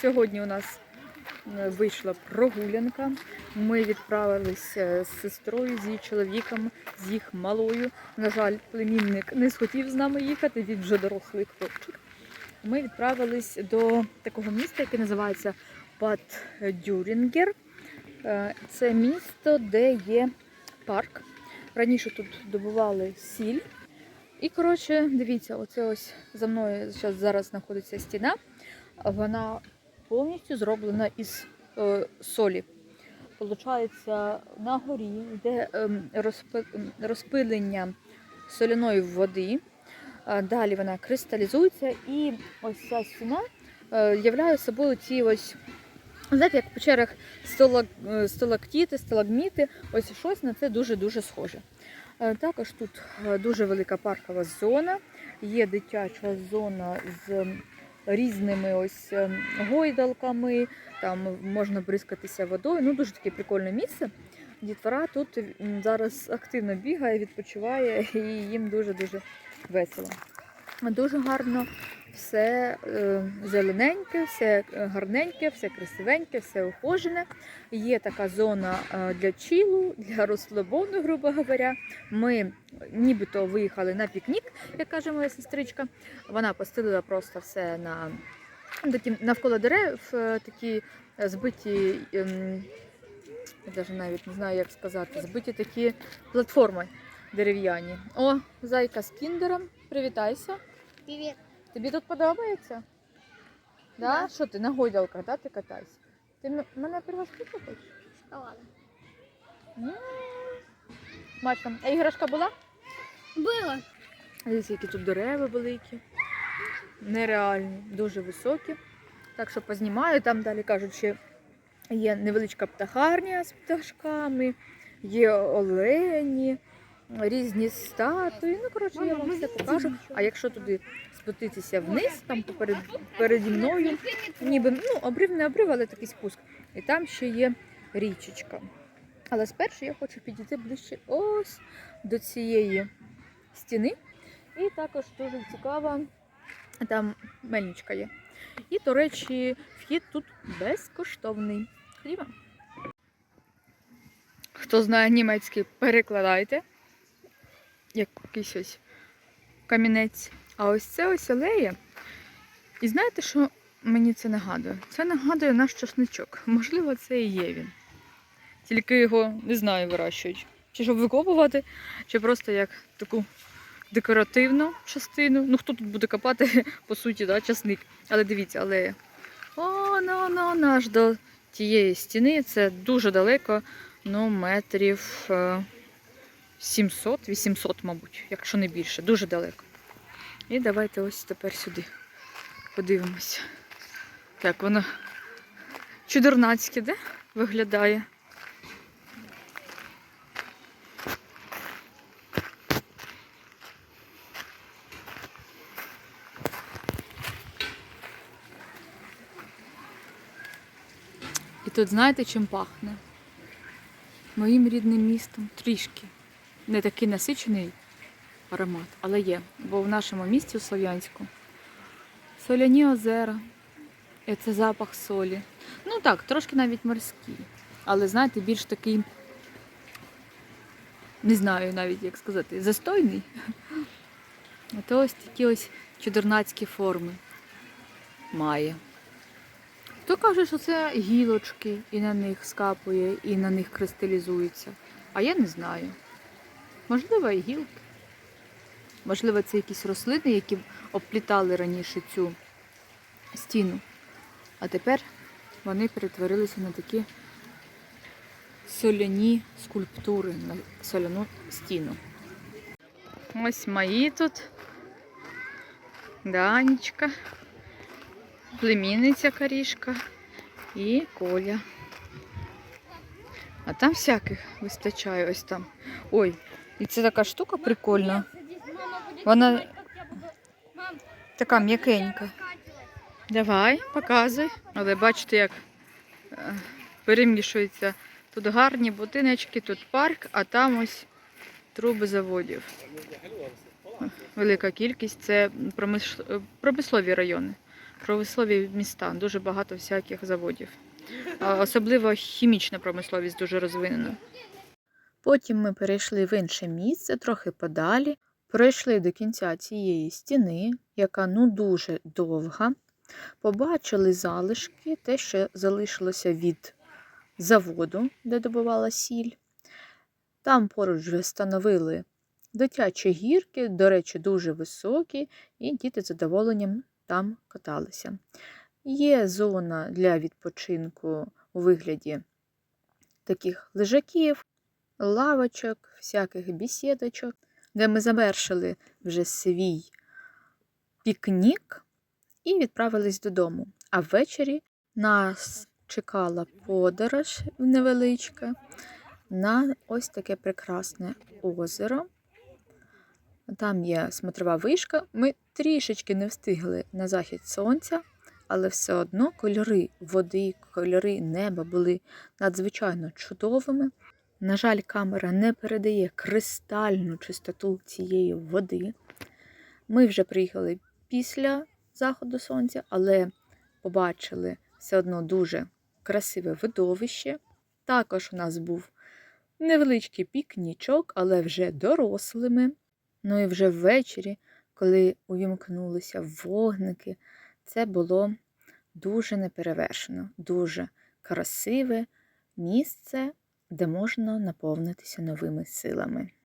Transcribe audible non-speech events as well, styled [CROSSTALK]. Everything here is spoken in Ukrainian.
Сьогодні у нас е, вийшла прогулянка. Ми відправилися з сестрою, з її чоловіком, з їх малою. На жаль, племінник не схотів з нами їхати, він вже дорослий хлопчик. Ми відправились до такого міста, яке називається Бад Дюрінгер. Е, Це місто, де є парк. Раніше тут добували сіль. І, коротше, дивіться, оце ось за мною зараз знаходиться стіна. Вона повністю зроблена із е, солі. Получається, на горі йде ем, ем, розпилення соляної води. Е, Далі вона кристалізується, і ось ця стіна е, являє собою ці ось, знаєте, як в печерах сталактіти, сталагміти, ось щось на це дуже-дуже схоже. Також тут дуже велика паркова зона, є дитяча зона з різними ось ем, гойдалками, там можна бризкатися водою. Ну, дуже таке прикольне місце. Дітвора тут зараз активно бігає, відпочиває [LAUGHS] і їм дуже-дуже весело. Дуже гарно, все е, зелененьке, все е, гарненьке, все красивеньке, все ухожене. Є така зона е, для чілу, для розслабону, грубо говоря. Ми нібито виїхали на пікнік, як каже моя сестричка. Вона постелила просто все на такі навколо дерев, такі збиті. ем, я навіть не знаю, як сказати, збиті такі платформи дерев'яні. О, зайка з кіндером. Привітайся. Привет. Тобі тут подобається? Да? Да. Що ти на гойдалках, да, ти катайся? Ти м- мене пригостити хочеш? Шоколада. М. Смачно. А іграшка була? Было. Дивіться, які тут дерева великі. Нереальні, дуже високі. Так що познімаю, там далі кажуть, що є невеличка птахарня з пташками, є олені, різні статуї. Ну, коротше, я вам все покажу. А якщо туди спуститися вниз, там поперед, переді мною, ніби ну, обрив не обрив, але такий спуск. І там ще є річечка. Але спершу я хочу підійти ближче ось до цієї стіни. І також дуже цікава, там мельничка є. І, до речі, вхід тут безкоштовний. Ходімо. Хто знає німецький, перекладайте. Якийсь ось камінець. А ось це ось алея. І знаєте, що мені це нагадує? Це нагадує наш часничок. Можливо, це і є він. Тільки його не знаю, вирощують. Чи щоб викопувати, чи просто як таку декоративну частину. Ну, хто тут буде копати, [LAUGHS] по суті, да, часник. Але дивіться, алея. О, ну, ну, наш до тієї стіни. Це дуже далеко, ну, метрів е, 700-800, мабуть, якщо не більше. Дуже далеко. І давайте ось тепер сюди подивимося. Так, воно чудернацьке, де виглядає. І тут знаєте, чим пахне? Моїм рідним містом трішки. Не такий насичений аромат, але є. Бо в нашому місті у Слов'янську соляні озера. І це запах солі. Ну так, трошки навіть морський. Але знаєте, більш такий, не знаю навіть як сказати, застойний. А то ось такі ось чудернацькі форми має. Хто каже, що це гілочки, і на них скапує, і на них кристалізується. А я не знаю. Можливо, і гілки. Можливо, це якісь рослини, які обплітали раніше цю стіну. А тепер вони перетворилися на такі соляні скульптури, на соляну стіну. Ось мої тут. Данечка племінниця Карішка і Коля. А там всяких вистачає ось там. Ой, і це така штука прикольна. Вона така м'якенька. Давай, показуй. Але бачите, як е, перемішується. Тут гарні будиночки, тут парк, а там ось труби заводів. Велика кількість це промислові райони. Промислові міста, дуже багато всяких заводів. Особливо хімічна промисловість дуже розвинена. Потім ми перейшли в інше місце, трохи подалі, пройшли до кінця цієї стіни, яка ну дуже довга. Побачили залишки, те, що залишилося від заводу, де добувала сіль. Там поруч встановили дитячі гірки, до речі, дуже високі, і діти з задоволенням там каталися. Є зона для відпочинку у вигляді таких лежаків, лавочок, всяких бісідочок, де ми завершили вже свій пікнік і відправились додому. А ввечері нас чекала подорож невеличка на ось таке прекрасне озеро. Там є смотрова вишка. Ми трішечки не встигли на захід сонця, але все одно кольори води, кольори неба були надзвичайно чудовими. На жаль, камера не передає кристальну чистоту цієї води. Ми вже приїхали після заходу сонця, але побачили все одно дуже красиве видовище. Також у нас був невеличкий пікнічок, але вже дорослими. Ну і вже ввечері, коли увімкнулися вогники, це було дуже неперевершено, дуже красиве місце, де можна наповнитися новими силами.